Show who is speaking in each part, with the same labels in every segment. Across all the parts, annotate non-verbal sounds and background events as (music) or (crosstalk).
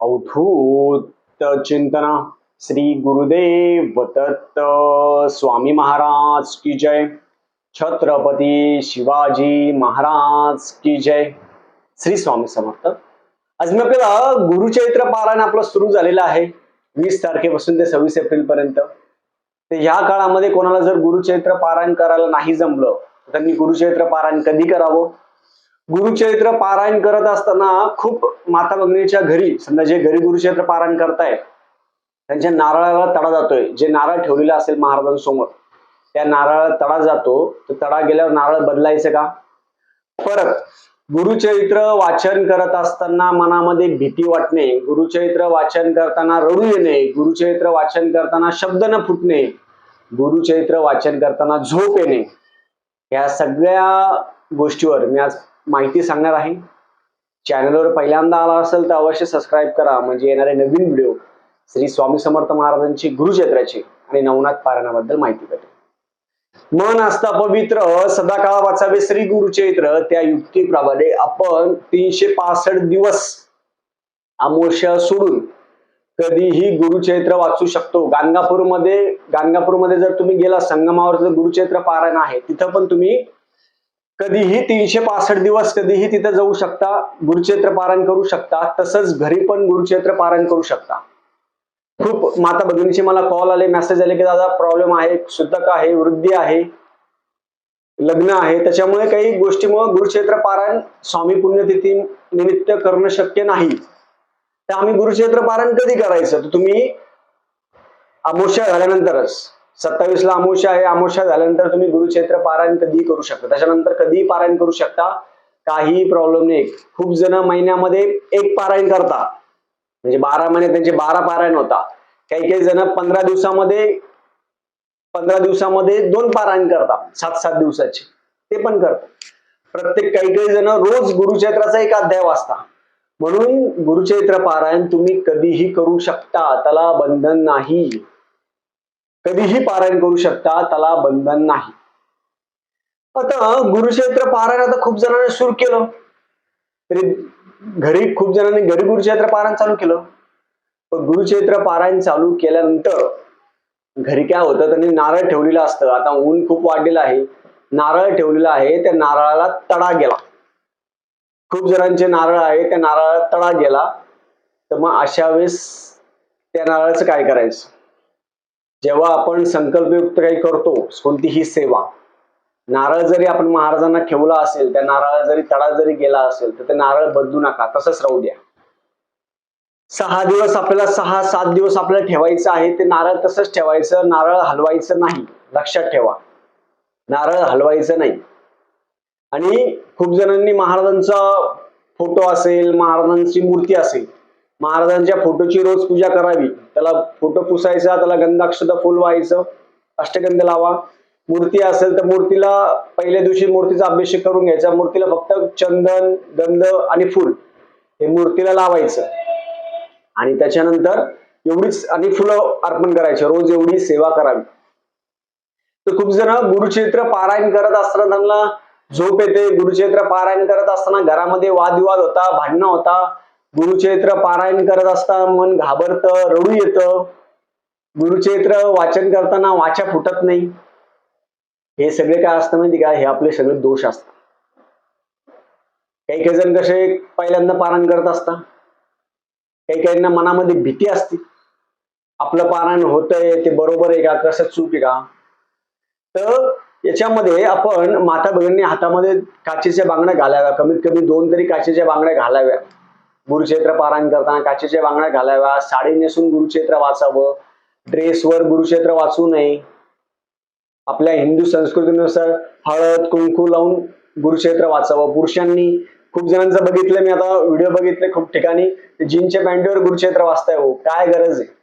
Speaker 1: अवधूत चिंतन श्री गुरुदेव दत्त स्वामी महाराज की जय। छत्रपती शिवाजी महाराज की जय। श्री स्वामी समर्थ। आज मी आपल्याला गुरुचैत्र पारायण आपलं सुरू झालेलं आहे वीस तारखेपासून ते सव्वीस एप्रिल पर्यंत तर ह्या काळामध्ये कोणाला जर गुरुचैत्र पारायण करायला नाही जमलं तर त्यांनी गुरुचैत्र पारायण कधी करावं? गुरुचरित्र पारायण करत असताना खूप माता भगिनीच्या घरी समजा जे घरी गुरुचरित्र पारायण करताय त्यांच्या नारळाला तडा जातोय. जे नारळ ठेवलेला असेल महाराजांसमोर त्या नारळाला तडा जातो. तर तडा गेल्यावर नारळ बदलायचं का? परत गुरुचरित्र वाचन करत असताना मनामध्ये भीती वाटणे गुरुचरित्र वाचन करताना रडू येणे गुरुचरित्र वाचन करताना शब्द न फुटणे गुरुचरित्र वाचन करताना झोप येणे. या सगळ्या गोष्टीवर मी आज माहिती सांगणार आहे. चॅनलवर पहिल्यांदा आला असेल तर अवश्य सबस्क्राईब करा. म्हणजे येणारे नवीन व्हिडिओ श्री स्वामी समर्थ महाराजांची गुरुक्षेत्राची आणि नवनाथ पारायणाबद्दल माहिती भेटेल. मन असता पवित्र सदाकाळ वाचावे श्री गुरुचैत्र त्या युक्तीप्रमाणे आपण तीनशे पासष्ट दिवस अमोशा सोडून कधीही गुरुचैत्र वाचू शकतो. गाणगापूरमध्ये गाणगापूरमध्ये जर तुम्ही गेला संगमावर जर गुरुचैत्र पारायण आहे तिथं पण तुम्ही कधीही तीनशे पासष्ट दिवस कधीही तिथं जाऊ शकता गुरुक्षेत्र पारण करू शकता तसंच घरी पण गुरुक्षेत्र पारायण करू शकता. खूप माता भगिनीचे मला कॉल आले मेसेज आले की दादा प्रॉब्लेम आहे शुद्धक आहे वृद्धी आहे लग्न आहे. त्याच्यामुळे काही गोष्टीमुळे गुरुक्षेत्र पारायण स्वामी पुण्यतिथी निमित्त करणं शक्य नाही. तर आम्ही गुरुक्षेत्र पारायण कधी करायचं? तर तुम्ही अमोशा झाल्यानंतरच. सत्तावीस ला अमोशा आहे. अमोशा झाल्यानंतर तुम्ही गुरुक्षेत्र पारायण कधीही करू शकता. त्याच्यानंतर कधीही पारायण करू शकता. काही प्रॉब्लेम नाही. खूप जण महिन्यामध्ये एक पारायण करता. म्हणजे बारा महिने त्यांचे बारा पारायण होता. काही काही जण पंधरा दिवसामध्ये पंधरा दिवसामध्ये दोन पारायण करतात सात सात दिवसाचे. ते पण करतात प्रत्येक काही काही जण रोज गुरुक्षेत्राचा एक अध्याय वाचता. म्हणून गुरुचैत्र पारायण तुम्ही कधीही करू शकता. त्याला बंधन नाही. कधीही पारायण करू शकता त्याला बंधन नाही. आता गुरुक्षेत्र पारायण आता खूप जणांनी सुरू केलं. तरी घरी खूप जणांनी घरी गुरुक्षेत्र पारायण चालू केलं. पण गुरुक्षेत्र पारायण चालू केल्यानंतर घरी काय होतं? त्यांनी नारळ ठेवलेलं असतं. आता ऊन खूप वाढलेलं आहे. नारळ ठेवलेला आहे त्या नारळाला तडा गेला. खूप जणांचे नारळ आहे त्या नारळाला तडा गेला. तर मग अशा वेळेस त्या नारळाचं काय करायचं? जेव्हा आपण संकल्पयुक्त काही करतो कोणतीही सेवा नारळ जरी आपण महाराजांना ठेवला असेल त्या नारळ जरी तडा जरी गेला असेल तर ते नारळ बदलू नका तसंच राहू द्या. सहा दिवस आपल्याला सहा सात दिवस आपल्याला ठेवायचं आहे ते नारळ तसंच ठेवायचं नारळ हलवायचं नाही लक्षात ठेवा. नारळ हलवायचं नाही. आणि खूप जणांनी महाराजांचा फोटो असेल महाराजांची मूर्ती असेल महाराजांच्या फोटोची रोज पूजा करावी. त्याला फोटो पुसायचा त्याला गंधाक्षत फुल व्हायचं अष्टगंध लावा. मूर्ती असेल तर मूर्तीला पहिल्या दिवशी मूर्तीचा अभिषेक करून घ्यायचा. मूर्तीला फक्त चंदन गंध आणि फुल हे मूर्तीला लावायचं. आणि त्याच्यानंतर एवढीच आणि फुलं अर्पण करायची. रोज एवढी सेवा करावी. तर खूप जण गुरुचरित्र पारायण करत असताना त्यांना झोप येते. गुरुचरित्र पारायण करत असताना घरामध्ये वादविवाद होता भांडणं होता. गुरुचरित्र पारायण करत असता मन घाबरतं रडू येतं. गुरुचरित्र वाचन करताना वाचा फुटत नाही. हे सगळे काय असतं माहिती का? हे आपले सगळे दोष असतात. काही काही जण कसे पहिल्यांदा पारायण करत असता काही काहींना मनामध्ये भीती असते. आपलं पारायण होतंय ते बरोबर आहे का? कसं चूक आहे का? तर याच्यामध्ये आपण माता बहिणींनी हातामध्ये काचेच्या बांगड्या घालाव्या. कमीत कमी दोन तरी काचेच्या बांगड्या घालाव्या. गुरुक्षेत्र पारायण करताना काचेच्या बांगड्या घालाव्या साडी नेसून गुरुक्षेत्र वाचावं ड्रेसवर गुरुक्षेत्र वाचू नये. आपल्या हिंदू संस्कृतीनुसार हळद कुंकू लावून गुरुक्षेत्र वाचावं. पुरुषांनी खूप जणांचं बघितलं मी आता व्हिडिओ बघितले खूप ठिकाणी. जीनच्या पॅन्टवर गुरुक्षेत्र वाचताय हो काय गरज आहे?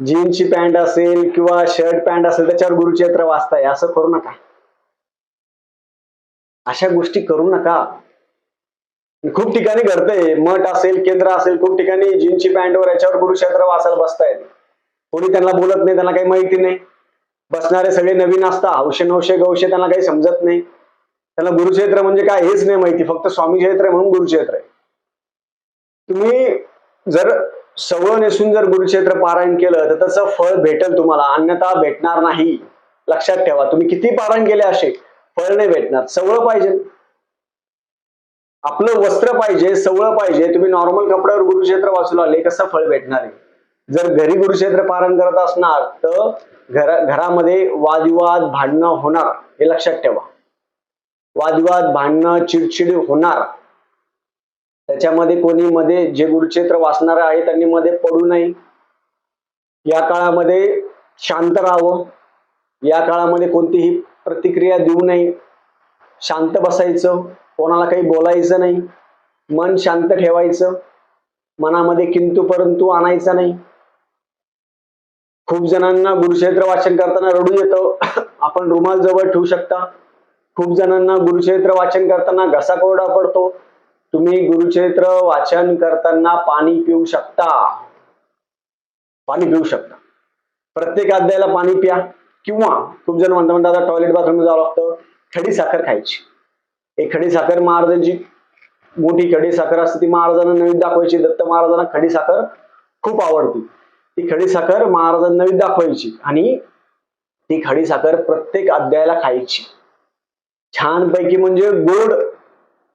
Speaker 1: जीनची पॅन्ट असेल किंवा शर्ट पॅन्ट असेल त्याच्यावर गुरुक्षेत्र वाचताय असं करू नका. अशा गोष्टी करू नका. खूप ठिकाणी घडतंय. मठ असेल केंद्र असेल खूप ठिकाणी जीनची पॅन्टवर याच्यावर गुरुक्षेत्र वाचायला बसतायत. कोणी त्यांना बोलत नाही त्यांना काही माहिती नाही. बसणारे सगळे नवीन असता हौशे नवशे गौशे त्यांना काही समजत नाही. त्यांना गुरुक्षेत्र म्हणजे काय हेच नाही माहिती. फक्त स्वामी क्षेत्र आहे म्हणून गुरुक्षेत्र आहे. तुम्ही जर सवळ नेसून जर गुरुक्षेत्र पारायण केलं तर त्याचं फळ भेटेल तुम्हाला. अन्यथा भेटणार नाही. लक्षात ठेवा. तुम्ही किती पारायण केले असे? फळ नाही भेटणार. सवळ पाहिजे. आपलं वस्त्र पाहिजे सवळ पाहिजे तुम्ही नॉर्मल कपड्यावर गुरुक्षेत्र वाचू आले कसं फळ भेटणार आहे? जर घरी गुरुक्षेत्र पारण करत असणार तर घरा घरामध्ये वादविवाद भांडणं होणार हे लक्षात ठेवा. वादविवाद भांडणं चिडचिड होणार. त्याच्यामध्ये कोणी मध्ये जे गुरुक्षेत्र वाचणार आहे त्यांनी मध्ये पडू नये. या काळामध्ये शांत राहावं. या काळामध्ये कोणतीही प्रतिक्रिया देऊ नये. शांत बसायचं. कोणाला काही बोलायचं नाही. मन शांत ठेवायचं. मनामध्ये किंतु परंतु आणायचा नाही. खूप जणांना गुरुक्षेत्र वाचन करताना रडू येतं. (coughs) आपण रुमाल जवळ ठेवू शकता. खूप जणांना गुरुक्षेत्र वाचन करताना घसा कोरडा पडतो. तुम्ही गुरुक्षेत्र वाचन करताना पाणी पिऊ शकता. पाणी पिऊ शकता. प्रत्येक अध्यायाला पाणी प्या. किंवा खूप जण म्हणता म्हणता आता टॉयलेट बाथरूम जावं लागतं. खडी साखर खायची. एक खडी साखर महाराजांची मोठी खडी साखर असते ती महाराजांना नवीन दाखवायची. दत्त महाराजांना खडी साखर खूप आवडती. ती खडी साखर महाराजांना नवीन दाखवायची आणि ती खडी साखर प्रत्येक अध्यायाला खायची. छानपैकी म्हणजे गोड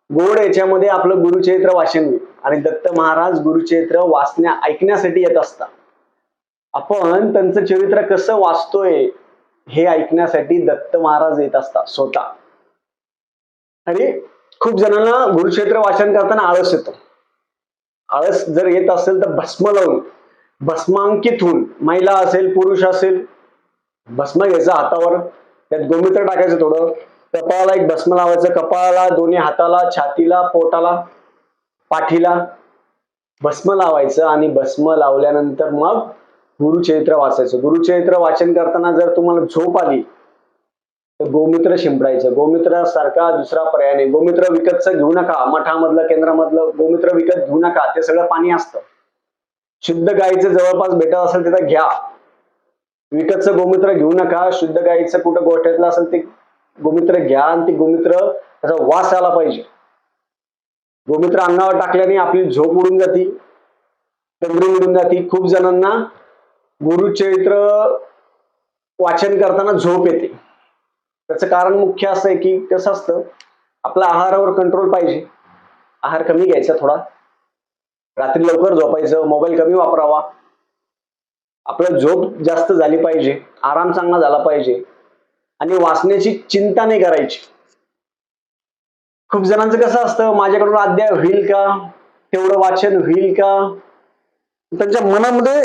Speaker 1: गोड याच्यामध्ये आपलं गुरुचरित्र वाचन होईल आणि दत्त महाराज गुरुचरित्र वाचण्या ऐकण्यासाठी येत असतात. आपण त्यांचं चरित्र कसं वाचतोय हे ऐकण्यासाठी दत्त महाराज येत असतात स्वतः. आणि खूप जणांना गुरुक्षेत्र वाचन करताना आळस येतो. आळस जर येत असेल तर भस्म लावून भस्मांकित होऊन महिला असेल पुरुष असेल भस्म घ्यायचं हातावर त्यात गोमित्र टाकायचं थोडं कपाळाला एक भस्म लावायचं कपाळाला दोन्ही हाताला छातीला पोटाला पाठीला भस्म लावायचं आणि भस्म लावल्यानंतर मग गुरुचरित्र वाचायचं. गुरुचरित्र वाचन करताना जर तुम्हाला झोप आली गोमित्र शिंपडायचं. गोमित्रासारखा दुसरा पर्याय नाही. गोमित्र विकतचं घेऊ नका. मठामधलं केंद्रामधलं गोमित्र विकत घेऊ नका. ते सगळं पाणी असतं. शुद्ध गायीचं जवळपास भेटत असेल तिथं घ्या. विकतचं गोमित्र घेऊ नका. शुद्ध गायीचं कुठं गोठ्यातलं असेल ते गोमित्र घ्या आणि ते गोमित्र त्याचा वास आला पाहिजे. गोमित्र अन्नावर टाकल्याने आपली झोप उडून जाती. तंद्री उडून जाती. खूप जणांना गुरुचरित्र वाचन करताना झोप येते. त्याचं कारण मुख्य असं आहे की कसं असतं आपल्या आहारावर कंट्रोल पाहिजे. आहार कमी घ्यायचा थोडा. रात्री लवकर झोपायचं मोबाईल कमी वापरावा. आपलं झोप जास्त झाली पाहिजे आराम चांगला झाला पाहिजे. आणि वाचण्याची चिंता नाही करायची. खूप जणांचं कसं असतं माझ्याकडून अध्याय होईल का? तेवढं वाचन होईल का? त्यांच्या मनामध्ये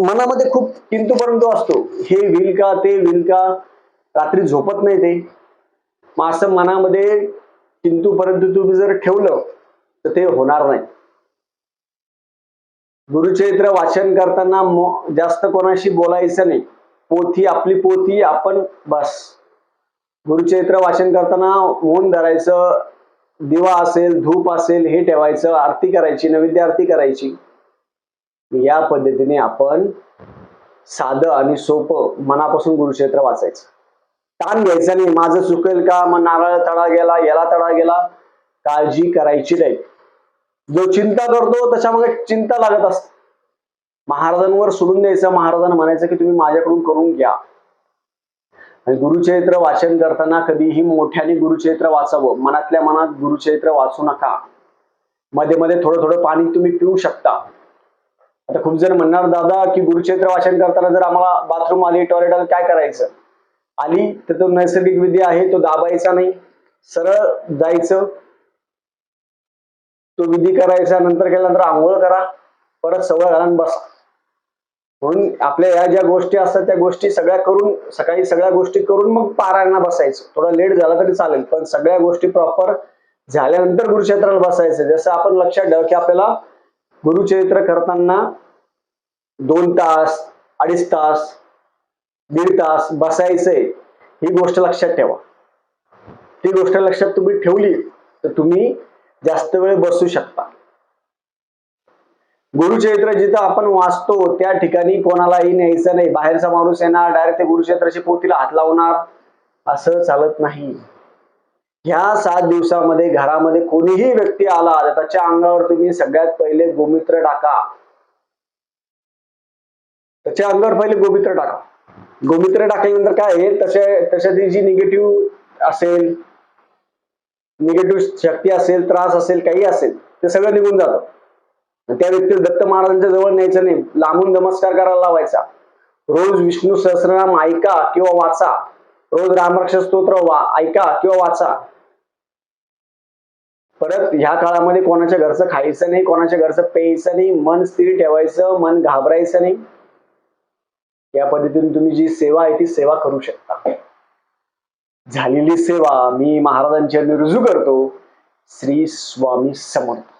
Speaker 1: मनामध्ये खूप किंतू परंतु असतो. हे होईल का ते होईल का? रात्री झोपत नाही ते. मग असं मनामध्ये किंतू परंतु तुम्ही जर ठेवलं तर ते होणार नाही. गुरुचरित्र वाचन करताना जास्त कोणाशी बोलायचं नाही. पोथी आपली पोथी आपण बस. गुरुचरित्र वाचन करताना मौन धरायचं दिवा असेल धूप असेल हे ठेवायचं आरती करायची नैवेद्य आरती करायची. या पद्धतीने आपण साधं आणि सोपं मनापासून गुरुक्षेत्र वाचायचं. ताण घ्यायचा नाही. माझं चुकेल का? मग नारळ तडा गेला याला तडा गेला. काळजी करायची नाही. जो चिंता करतो त्याच्यामध्ये चिंता लागत असते. महाराजांवर सोडून द्यायचं. महाराजांना म्हणायचं की तुम्ही माझ्याकडून करून घ्या. आणि गुरुचरित्र वाचन करताना कधीही मोठ्याने गुरुचरित्र वाचावं. मनातल्या मनात गुरुचरित्र वाचू नका. मध्ये मध्ये थोडं थोडं पाणी तुम्ही पिऊ शकता. आता खूप जण म्हणणार दादा की गुरुचरित्र वाचन करताना जर आम्हाला बाथरूम आली टॉयलेट आली काय करायचं? आली तर तो नैसर्गिक विधी आहे तो दाबायचा नाही. सरळ जायचं. तो विधी करायचा नंतर केल्यानंतर आंघोळ करा. परत सवय घालून बसा. म्हणून आपल्या या ज्या गोष्टी असतात त्या गोष्टी सगळ्या करून सकाळी सगळ्या गोष्टी करून मग पारायणा बसायचं. थोडा लेट झाला तरी चालेल पण सगळ्या गोष्टी प्रॉपर झाल्यानंतर गुरुक्षेत्राला बसायचं. जसं आपण लक्षात ठेवा की आपल्याला गुरुचरित्र करताना दोन तास अडीच तास दीड तास बसायचंय ही गोष्ट लक्षात ठेवा. ती गोष्ट लक्षात तुम्ही ठेवली तर तुम्ही जास्त वेळ बसू शकता. गुरुचरित्र जिथं आपण वाचतो त्या ठिकाणी कोणालाही न्यायचं नाही. बाहेरचा माणूस येणार डायरेक्ट ते गुरुक्षेत्राची पोथीला हात लावणार असं चालत नाही. ह्या सात दिवसामध्ये घरामध्ये कोणीही व्यक्ती आला तर त्याच्या अंगावर तुम्ही सगळ्यात पहिले गोमित्र टाका. त्याच्या अंगावर पहिले गोमित्र टाका. गोमित्र टाकल्यानंतर काय आहे? तसे तशाची जी निगेटिव्ह असेल निगेटिव्ह शक्ती असेल त्रास असेल काही असेल ते सगळं निघून जातं. त्या व्यक्तीला दत्त महाराजांच्या जवळ न्यायचं नाही. लांबून नमस्कार करायला लावायचा. रोज विष्णू सहस्रनाम ऐका किंवा वाचा. रोज रामरक्ष स्तोत्र वा ऐका किंवा वाचा. परत ह्या काळामध्ये कोणाच्या घरचं खायचं नाही कोणाच्या घरचं प्यायचं नाही मन स्थिर ठेवायचं मन घाबरायचं नाही. या पद्धतीने तुम्ही जी सेवा आहे ती सेवा करू शकता. झालेली सेवा मी महाराजांच्या रुजू करतो. श्री स्वामी समर्थ.